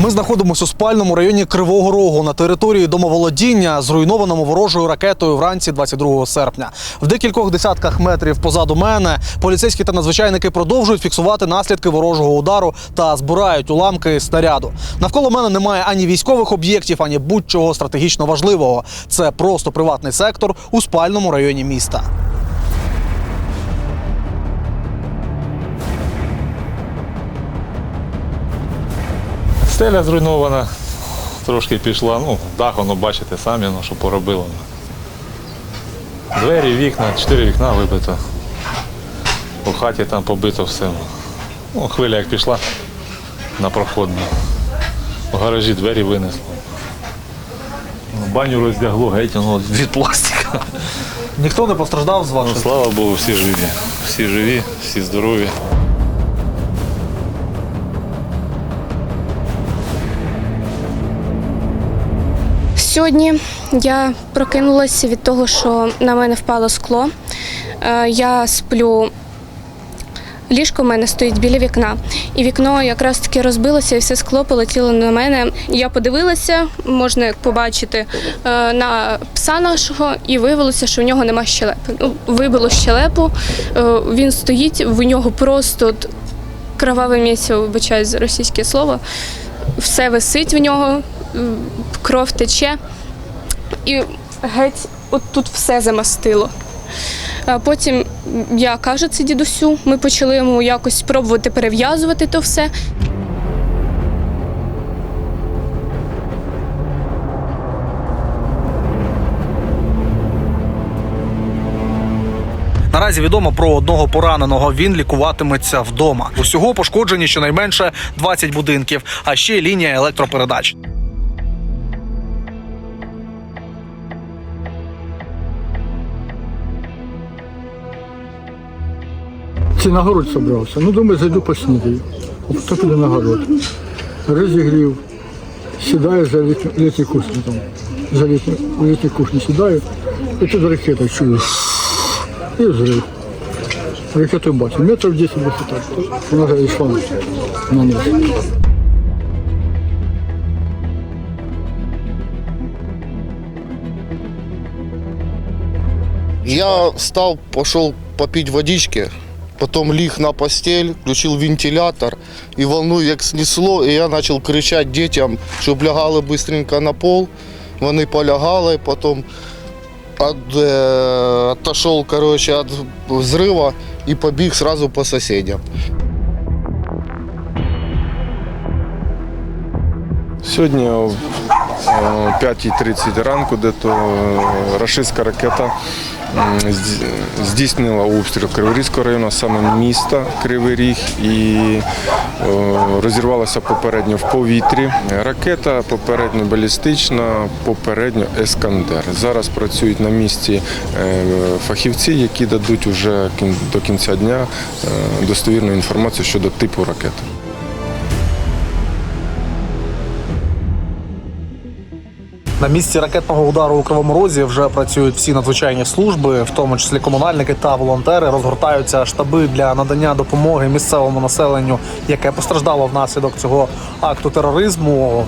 Ми знаходимося у спальному районі Кривого Рогу на території домоволодіння, зруйнованому ворожою ракетою вранці 22 серпня. В декількох десятках метрів позаду мене поліцейські та надзвичайники продовжують фіксувати наслідки ворожого удару та збирають уламки снаряду. Навколо мене немає ані військових об'єктів, ані будь-чого стратегічно важливого. Це просто приватний сектор у спальному районі міста. Стеля зруйнована, трошки пішла, ну, дах, воно бачите самі, ну, що поробило. Двері, вікна, чотири вікна вибито. У хаті там побито все. Ну, хвиля як пішла на проходну. У гаражі двері винесло. Ну, Баню роздягло геть воно від пластика. Ніхто не постраждав з Ну, слава Богу, всі живі. Всі живі, всі здорові. Сьогодні я прокинулася від того, що на мене впало скло. Е, Я сплю. Ліжко в мене стоїть біля вікна, і вікно якраз таки розбилося, і все скло полетіло на мене. Я подивилася, можна побачити, е, на пса нашого, і виявилося, що в нього нема щелепи. Ну, вибило щелепу, е, він стоїть, в нього просто кроваве місце, вибачаюсь за російське слово. Все висить в нього, кров тече, і геть от тут все замастило. Потім я кажу це дідусю, ми почали йому якось спробувати перев'язувати то все. Наразі відомо про одного пораненого. Він лікуватиметься вдома. Усього пошкоджені щонайменше 20 будинків, а ще лінія електропередач. Це на город собрався. Ну, думаю, зайду поснідаю. А потім піду на город. Розігрів, сідаю за літню, літню кухню там. За літню, літню кухню сідаю, і тут ракета чую. І взрив. Ракету бачу. Метрів 10 висота. Вона вже йшла на нас. Я встал, пошел попить водички, потом ліг на постель, включил вентилятор, и волну як снесло, и я начал кричать детям, щоб лягали быстренько на пол. Вони полягали, потом от, э, отошел, короче, от взрыва и побіг сразу по соседям. Сьогодні о 5.30 ранку, де то рашистська ракета м, зді- здійснила обстріл Криворізького району, саме міста Кривий Ріг, і розірвалася попередньо в повітрі. Ракета попередньо балістична, попередньо Ескандер. Зараз працюють на місці е, фахівці, які дадуть уже до кінця дня е, достовірну інформацію щодо типу ракети. На місці ракетного удару у Кривому Розі вже працюють всі надзвичайні служби, в тому числі комунальники та волонтери. Розгортаються штаби для надання допомоги місцевому населенню, яке постраждало внаслідок цього акту тероризму.